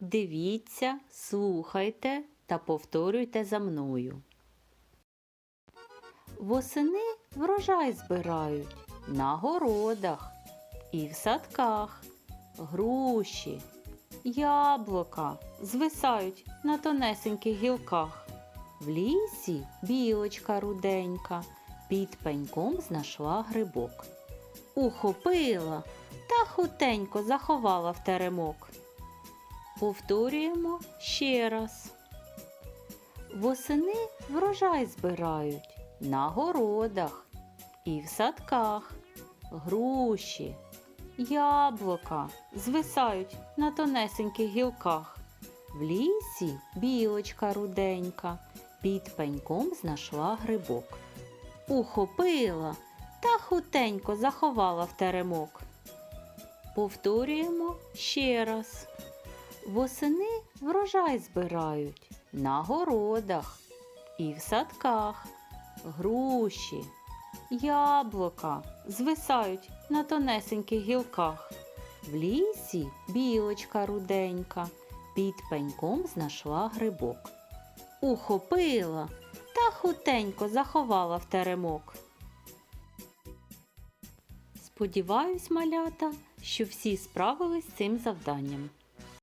Дивіться, слухайте та повторюйте за мною. Восени врожай збирають на городах і в садках. Груші, яблука звисають на тонесеньких гілках. В лісі білочка руденька під пеньком знайшла грибок. Ухопила та хутенько заховала в теремок. Повторюємо ще раз. Восени врожай збирають на городах і в садках. Груші, яблука звисають на тонесеньких гілках. В лісі білочка руденька під пеньком знайшла грибок. Ухопила та хутенько заховала в теремок. Повторюємо ще раз. Восени врожай збирають на городах і в садках. Груші, яблука звисають на тонесеньких гілках. В лісі білочка руденька під пеньком знайшла грибок. Ухопила та хутенько заховала в теремок. Сподіваюсь, малята, що всі справились з цим завданням.